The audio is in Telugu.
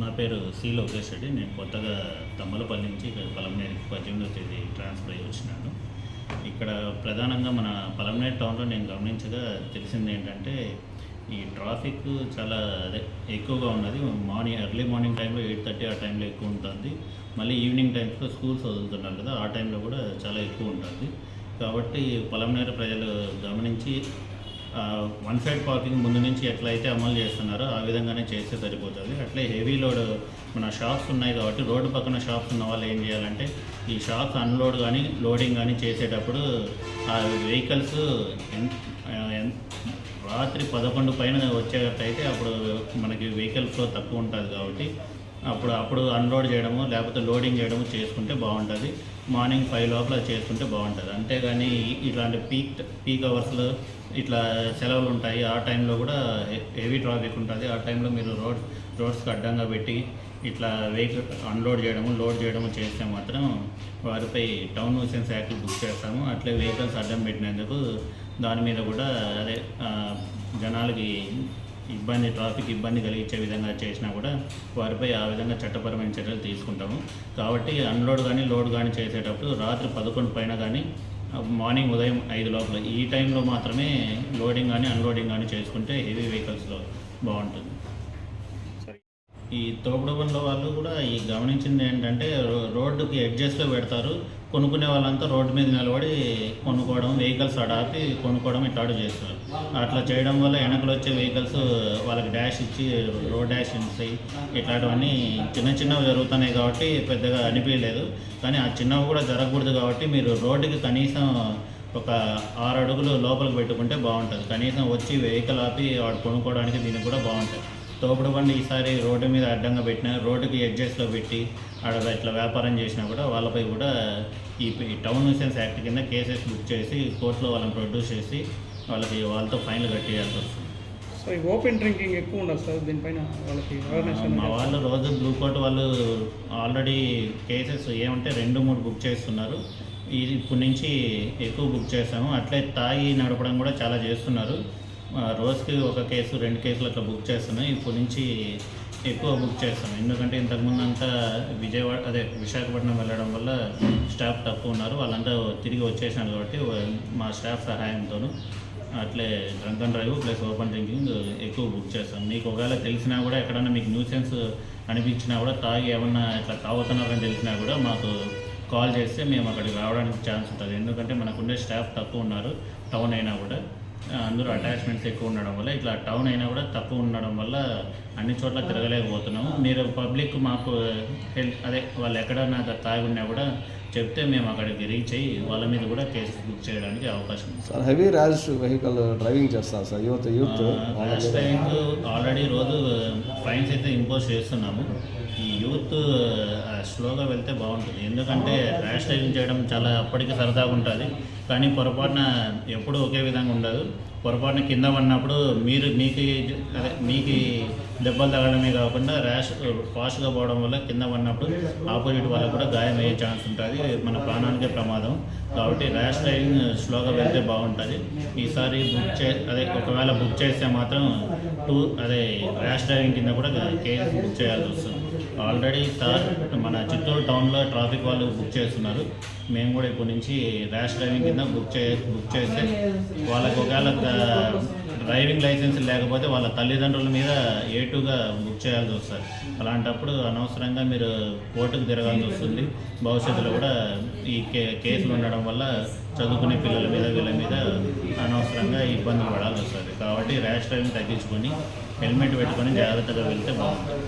నా పేరు సి లోకేష్ రెడ్డి నేను కొత్తగా తమ్మలపల్లి నుంచి ఇక్కడ పలమనేరుకి పద్దెనిమిదో తేదీ ట్రాన్స్ఫర్ అయ్యి వచ్చినాను. ఇక్కడ ప్రధానంగా మన పలమనేరు టౌన్లో నేను గమనించగా తెలిసింది ఏంటంటే ఈ ట్రాఫిక్ చాలా అదే ఎక్కువగా ఉన్నది. మార్నింగ్ ఎర్లీ మార్నింగ్ టైంలో ఎయిట్ థర్టీ ఆ టైంలో ఎక్కువ ఉంటుంది. మళ్ళీ ఈవినింగ్ టైమ్స్లో స్కూల్స్ వదులుతున్నారు కదా ఆ టైంలో కూడా చాలా ఎక్కువ ఉంటుంది. కాబట్టి పలమనేరు ప్రజలు గమనించి వన్ సైడ్ పార్కింగ్ ముందు నుంచి ఎట్లయితే అమలు చేస్తున్నారో ఆ విధంగానే చేస్తే సరిపోతుంది. అట్లే హెవీ లోడ్ మన షాప్స్ ఉన్నాయి కాబట్టి రోడ్డు పక్కన షాప్స్ ఉన్న వాళ్ళు ఏం చేయాలంటే ఈ షాప్స్ అన్లోడ్ కానీ లోడింగ్ కానీ చేసేటప్పుడు ఆ వెహికల్స్ ఎన్- ఎన్- రాత్రి పదకొండు పైన వచ్చేటట్టయితే అప్పుడు మనకి వెహికల్ ఫ్లో తక్కువ ఉంటుంది కాబట్టి అప్పుడు అప్పుడు అన్లోడ్ చేయడము లేకపోతే లోడింగ్ చేయడము చేసుకుంటే బాగుంటుంది. మార్నింగ్ ఫైవ్ లోపల చేసుకుంటే బాగుంటుంది. అంతేగాని ఈ- ఇట్లాంటి పీక్ పీక్ అవర్స్లో ఇట్లా సెలవులు ఉంటాయి. ఆ టైంలో కూడా హెవీ ట్రాఫిక్ ఉంటుంది. ఆ టైంలో మీరు రోడ్ రోడ్స్కి అడ్డంగా పెట్టి ఇట్లా వెహికల్ అన్లోడ్ చేయడము లోడ్ చేయడము చేస్తే మాత్రం వారిపై టౌన్ న్యూసెన్స్ యాక్ట్ బుక్ చేస్తాము. అట్లే వెహికల్స్ అడ్డం పెట్టినందుకు దాని మీద కూడా అదే జనాలకి ఇబ్బంది ట్రాఫిక్ ఇబ్బంది కలిగించే విధంగా చేసినా కూడా వారిపై ఆ విధంగా చట్టపరమైన చర్యలు తీసుకుంటాము. కాబట్టి అన్లోడ్ కానీ లోడ్ కానీ చేసేటప్పుడు రాత్రి పదకొండు పైన కానీ మార్నింగ్ ఉదయం ఐదు లోపల ఈ టైంలో మాత్రమే లోడింగ్ కానీ అన్లోడింగ్ కానీ చేసుకుంటే హెవీ వెహికల్స్లో బాగుంటుంది. ఈ తోపుడు బండ్ల వాళ్ళు కూడా ఈ గమనించింది ఏంటంటే రో- రోడ్డుకి ఎడ్జస్ట్లో పెడతారు. కొనుక్కునే వాళ్ళంతా రోడ్డు మీద నిలబడి కొనుక్కోవడం వెహికల్స్ అడాపి కొనుక్కోవడం ఇట్లాడు చేస్తారు. అట్లా చేయడం వల్ల వెనకలు వచ్చే వెహికల్స్ వాళ్ళకి డాష్ ఇచ్చి రోడ్ డాష్ ఇస్తాయి ఇట్లాంటివన్నీ చిన్న చిన్నవి జరుగుతున్నాయి కాబట్టి పెద్దగా అనిపించలేదు. కానీ ఆ చిన్నవి కూడా జరగకూడదు కాబట్టి మీరు రోడ్డుకి కనీసం ఒక ఆరు అడుగులు లోపలికి పెట్టుకుంటే బాగుంటుంది. కనీసం వచ్చి వెహికల్ ఆపి వాడు కొనుక్కోవడానికి దీనికి కూడా బాగుంటుంది. తోపుడు బండి ఈసారి రోడ్డు మీద అడ్డంగా పెట్టిన రోడ్డుకి ఎడ్జస్ట్లో పెట్టి ఆడ ఇట్లా వ్యాపారం చేసినా కూడా వాళ్ళపై కూడా ఈ టౌన్ న్యూసెన్స్ యాక్ట్ కింద కేసెస్ బుక్ చేసి కోర్టులో వాళ్ళని ప్రొడ్యూస్ చేసి వాళ్ళకి వాళ్ళతో ఫైన్లు కట్టేయాల్సి వస్తుంది. సో ఈ ఓపెన్ డ్రింకింగ్ ఎక్కువ ఉండదు సార్ దీనిపైన వాళ్ళకి అవేర్నెస్ మా వాళ్ళు రోజు బ్లూ కోట్ వాళ్ళు ఆల్రెడీ కేసెస్ ఏమంటే రెండు మూడు బుక్ చేస్తున్నారు. ఇప్పటి నుంచి ఎక్కువ బుక్ చేస్తాము. అట్లే తాగి నడపడం కూడా చాలా చేస్తున్నారు. రోజుకి ఒక కేసు రెండు కేసులు అట్లా బుక్ చేస్తున్నాం. ఇప్పటి నుంచి ఎక్కువ బుక్ చేస్తాం ఎందుకంటే ఇంతకుముందు అంతా విజయవాడ అదే విశాఖపట్నం వెళ్ళడం వల్ల స్టాఫ్ తక్కువ ఉన్నారు. వాళ్ళంతా తిరిగి వచ్చేసాను కాబట్టి మా స్టాఫ్ సహాయంతోనూ అట్లే drunk and drive plus open drinking ఎక్కువ బుక్ చేస్తాం. మీకు ఒకవేళ తెలిసినా కూడా ఎక్కడన్నా మీకు న్యూసెన్స్ అనిపించినా కూడా తాగి ఏమన్నా ఇట్లా తాగుతున్నారని తెలిసినా కూడా మాకు కాల్ చేస్తే మేము అక్కడికి రావడానికి ఛాన్స్ ఉంటుంది. ఎందుకంటే మనకుండే స్టాఫ్ తక్కువ ఉన్నారు టౌన్ అయినా కూడా. అందరూ అటాచ్మెంట్స్ ఎక్కువ ఉండడం వల్ల ఇట్లా టౌన్ అయినా కూడా తక్కువ ఉండడం వల్ల అన్ని చోట్ల తిరగలేకపోతున్నాము మీరు పబ్లిక్ మాకు హెల్ప్ అదే వాళ్ళు ఎక్కడన్నా తాగి ఉన్నా కూడా చెప్తే మేము అక్కడికి రీచ్ అయ్యి వాళ్ళ మీద కూడా కేసు బుక్ చేయడానికి అవకాశం ఉంది. Sir heavy rash vehicle driving చేస్తారు sir youth youth last time already రోజు ఫైన్స్ అయితే ఇంపోజ్ చేస్తున్నాము. ఈ యూత్ స్లోగా వెళ్తే బాగుంటుంది. ఎందుకంటే ర్యాష్ డ్రైవింగ్ చేయడం చాలా అప్పటికి సరదాగా ఉంటుంది. కానీ పొరపాటున ఎప్పుడూ ఒకే విధంగా ఉండదు. పొరపాటున కింద పడినప్పుడు మీరు మీకు అదే మీకు దెబ్బలు తగలడమే కాకుండా ర్యాష్ ఫాస్ట్గా పోవడం వల్ల కింద పడినప్పుడు ఆపోజిట్ వాళ్ళకు కూడా గాయం అయ్యే ఛాన్స్ ఉంటుంది. మన ప్రాణానికే ప్రమాదం. కాబట్టి ర్యాష్ డ్రైవింగ్ స్లోగా వెళ్తే బాగుంటుంది. ఈసారి బుక్ చే అదే ఒకవేళ బుక్ చేస్తే మాత్రం టూ అదే ర్యాష్ డ్రైవింగ్ కింద కూడా కేసు బుక్ చేయాల్సి వస్తుంది. ఆల్రెడీ సార్ మన చిత్తూరు టౌన్లో ట్రాఫిక్ వాళ్ళు బుక్ చేస్తున్నారు. మేము కూడా ఇప్పటి నుంచి ర్యాష్ డ్రైవింగ్ కింద బుక్ చే బుక్ చేస్తే వాళ్ళకు ఒకవేళ డ్రైవింగ్ లైసెన్స్ లేకపోతే వాళ్ళ తల్లిదండ్రుల మీద ఏటుగా బుక్ చేయాల్సి వస్తుంది. అలాంటప్పుడు అనవసరంగా మీరు కోర్టుకు తిరగాల్సి వస్తుంది. భవిష్యత్తులో కూడా ఈ కే కేసులు ఉండడం వల్ల చదువుకునే పిల్లల మీద వీళ్ళ మీద అనవసరంగా ఇబ్బందులు పడాల్సి వస్తుంది. కాబట్టి ర్యాష్ డ్రైవింగ్ తగ్గించుకొని హెల్మెట్ పెట్టుకొని జాగ్రత్తగా వెళ్తే బాగుంటుంది.